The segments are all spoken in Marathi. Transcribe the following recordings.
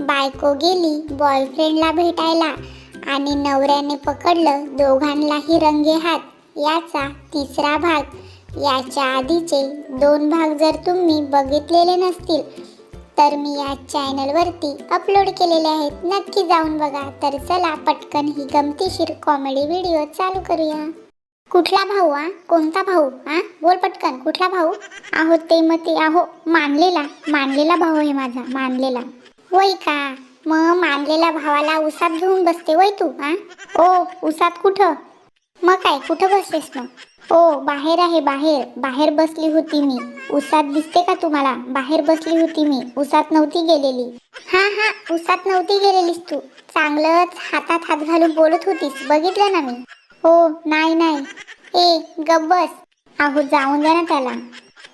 बायको गेली बॉयफ्रेंडला भेटायला आणि नवऱ्याने पकडलं दोघांनाही रंगे हात. याचा तिसरा भाग. याच्या आधीचे दोन भाग जर तुम्ही बघितलेले नसतील तर मी या चॅनलवरती अपलोड केलेले आहेत. नक्की जाऊन बघा. तर चला पटकन ही गमतीशीर कॉमेडी व्हिडिओ चालू करूया. कुठला भाऊ आ कोणता भाऊ आ बोल पटकन. कुठला भाऊ? आहो ते मग ते आहो मानलेला. मानलेला भाऊ आहे माझा. मानलेला. वय का? मग मानलेल्या भावाला उसात घेऊन बसते वय तू हा ओ उसात कुठं? मग काय कुठं बसतेस मग? ओ बाहेर आहे बाहेर. बाहेर बसली होती मी. उसात दिसते का तुम्हाला? बाहेर बसली होती मी. उसात नव्हती गेलेली. हा हा उसात नव्हती गेलेलीस तू. चांगलंच हातात हात घालून बोलत होतीस. बघितलं ना मी. हो नाही नाही. ए गब्बस अहो जाऊन द्या ना त्याला.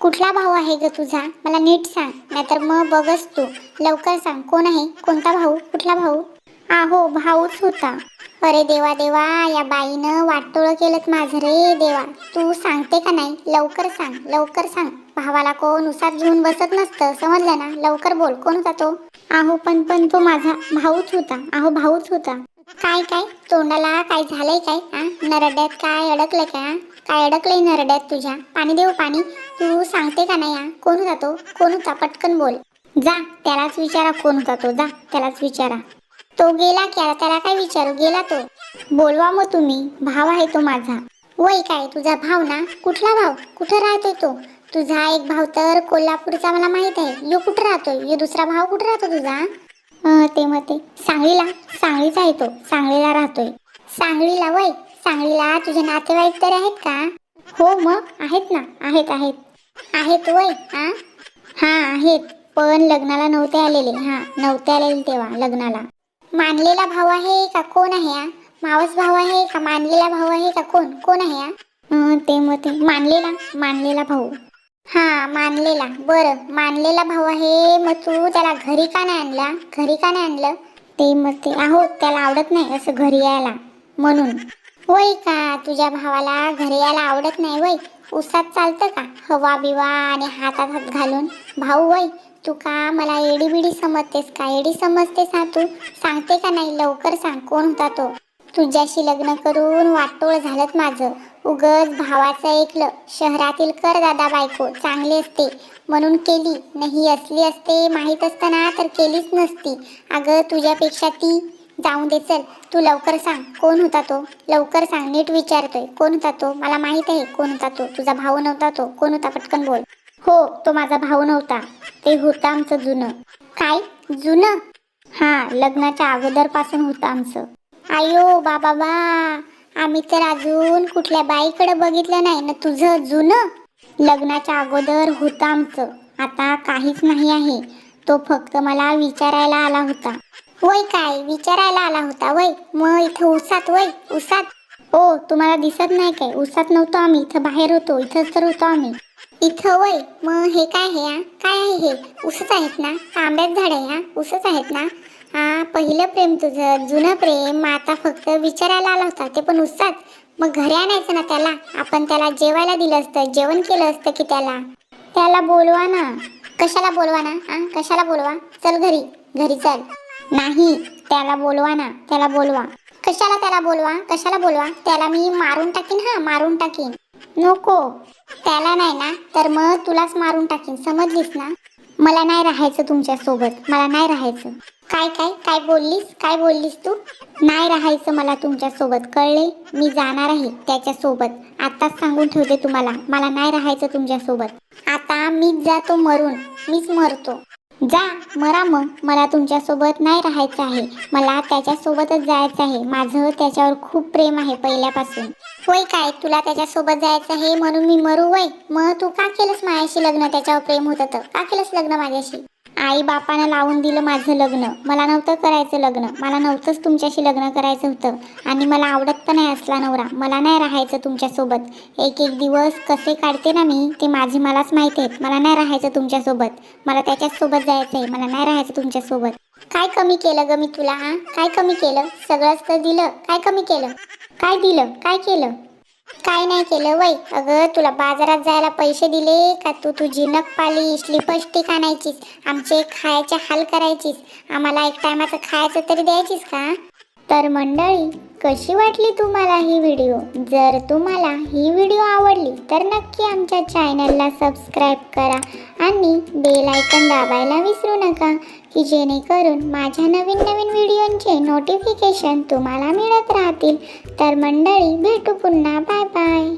कुठला भाऊ आहे ग तुझा? मला नीट सांग नाहीतर मग बघच तू. लवकर सांग कोण आहे? कोणता भाऊ? कुठला भाऊ? आहो भाऊच होता. अरे देवा देवा या बाईनं वाटोळं केलं माझं रे देवा. तू सांगते का नाही? लवकर सांग लवकर सांग. भावाला कोण उसात घेऊन बसत नसतं समजलं ना? लवकर बोल कोण होता तो? आहो पण पण तो माझा भाऊच होता. आहो भाऊच होता. काय काय? तोंडाला काय झालंय काय? आ? नरड्यात काय अडकलंय काय काय अडकलंय नरड्यात तुझ्या? पाणी देऊ पाणी. तू सांगते का नाही आ? कोण होता तो? कोण होता? पटकन बोल. जा त्यालाच विचारा कोण होता तो. जा त्यालाच विचारा. तो गेला क्या त्याला काय विचारू? गेला तो. बोलवा मग तुम्ही. भाव आहे तो माझा. वय काय? तुझा भाव ना? कुठला भाव? कुठं राहतोय तो? तुझा एक भाव तर कोल्हापूरचा मला माहीत आहे. यो कुठं राहतोय? यो दुसरा भाव कुठं राहतो तुझा ते मते सांगलीला सांगलीचा आहे तो सांगलीला राहतोय. सांगलीला वय? सांगलीला तुझे नातेवाईक तरी आहेत का? हो मग आहेत ना आहेत आहेत. आहेत वय? हा हा आहेत पण लग्नाला नव्हते आलेले. हा नव्हते आलेले तेव्हा लग्नाला. मानलेला भाऊ आहे का कोण आहे या मावस भाऊ आहे का मानलेला भाऊ आहे का कोण? कोण आहे या ते मग ते मानलेला मानलेला भाऊ. हा मानलेला. बरं मानलेला भाऊ आहे मग तू त्याला घरी का नाही आणला? घरी का नाही आणलं? ते मग ते आहो त्याला आवडत नाही असं घरी यायला म्हणून. होय का तुझ्या भावाला घरी यायला आवडत नाही वय उसात चालतं का? हवा बिवा आणि हातात हात घालून. भाऊ वय तू का मला एडी बिडी समजतेस का? एडी समजतेस हा तू? सांगते का नाही? लवकर सांग कोण होता तो? तुझ्याशी लग्न करून वाटोळ झालं माझं. उगच भावाचं ऐकलं शहरातील कर दादा बायको चांगली असते म्हणून केली. नाही असली असते माहीत असताना तर केलीच नसती. अगं तुझ्यापेक्षा ती जाऊन दे चल तू लवकर सांग कोण होता तो? लवकर सांग नीट विचारतोय कोण होता तो? मला माहीत आहे कोण होता तो? तुझा भाऊ नव्हता तो कोण होता? पटकन बोल. हो तो माझा भाऊ नव्हता ते होतं आमचं जुनं. काय? जुनं? हा लग्नाच्या अगोदरपासून होतं आमचं. आयो बाबा बा आम्ही तर अजून कुठल्या बाईकडे बघितलं नाही. ना तुझं जुनं लग्नाच्या अगोदर होतं आमचं. आता काहीच नाही आहे. तो फक्त मला विचारायला आला होता. वय काय? विचारायला आला होता. वय? मग इथं उसात वय? उसात? ओ तुम्हाला दिसत नाही काय? उसात नव्हतो आम्ही. इथं बाहेर होतो. इथंच तर होतो आम्ही. इथं वय? मग हे काय आहे काय आहे हे? उसच आहेत ना? आंब्याच झाड आहे हा? उसच आहेत ना? हा पहिलं प्रेम तुझं जुनं प्रेम आता फक्त विचारायला आला होता ते पण उसात मग घरी आणायचं ना त्याला? आपण त्याला जेवायला दिलं असतं जेवण केलं असतं की त्याला? त्याला बोलवा ना. कशाला बोलवा ना? हा कशाला बोलवा? चल घरी घरी चल. नाही त्याला बोलवा ना त्याला बोलवा. कशाला त्याला बोलवा? कशाला बोलवा? त्याला मी मारून टाकीन हा मारून टाकीन. नको. त्याला नाही ना तर मग तुलाच मारून टाकीन समजलीस ना? मला नाही राहायचं तुमच्यासोबत मला नाही राहायचं. काय काय काय बोललीस? काय बोललीस तू? नाही राहायचं मला तुमच्यासोबत कळले? मी जाणार आहे त्याच्या सोबत आताच सांगून ठेवते तुम्हाला. मला नाही राहायचं तुमच्यासोबत आता मीच जातो मरून. मीच मरतो. जा मरा मग. मला तुमच्यासोबत नाही राहायचं आहे. मला त्याच्यासोबतच जायचं आहे. माझं त्याच्यावर खूप प्रेम आहे पहिल्यापासून. होय काय? तुला त्याच्यासोबत जायचं आहे म्हणून मी मरू वय? मग तू का केलंस माझ्याशी लग्न? त्याच्यावर प्रेम होतं तर. का केलंस लग्न माझ्याशी? आई बापानं लावून दिलं माझं लग्न. मला नव्हतं करायचं लग्न. मला नव्हतंच तुमच्याशी लग्न करायचं होतं. आणि मला आवडत पण नाही असला नवरा. मला नाही राहायचं तुमच्यासोबत. एक एक दिवस कसे काढते ना मी ते माझे मलाच माहीत आहेत. मला नाही राहायचं तुमच्यासोबत. मला त्याच्याचसोबत जायचं आहे. मला नाही राहायचं तुमच्यासोबत. काय कमी केलं ग मी तुला हा? काय कमी केलं? सगळंच तर दिलं. काय कमी केलं? काय दिलं? काय केलं? काय नाही केलं वय. अगं तुला बाजारात जायला पैसे दिले का तू तुझी नख पाली लिपस्टिक आणायचीस आमचे खायचे हाल करायचीस. आम्हाला एक टायमाचं खायचं तरी द्यायचीस का? तर मंडळी कशी वाटली तुम्हाला ही व्हिडिओ जर तुम्हाला ही व्हिडिओ आवडली तर नक्की आमच्या चॅनलला सबस्क्राईब करा आणि बेल आयकन दाबायला विसरू नका की जेणेकरून माझ्या नवीन नवीन व्हिडिओंचे नोटिफिकेशन तुम्हाला मिळत राहतील. तर मंडळी भेटू पुन्हा. Bye bye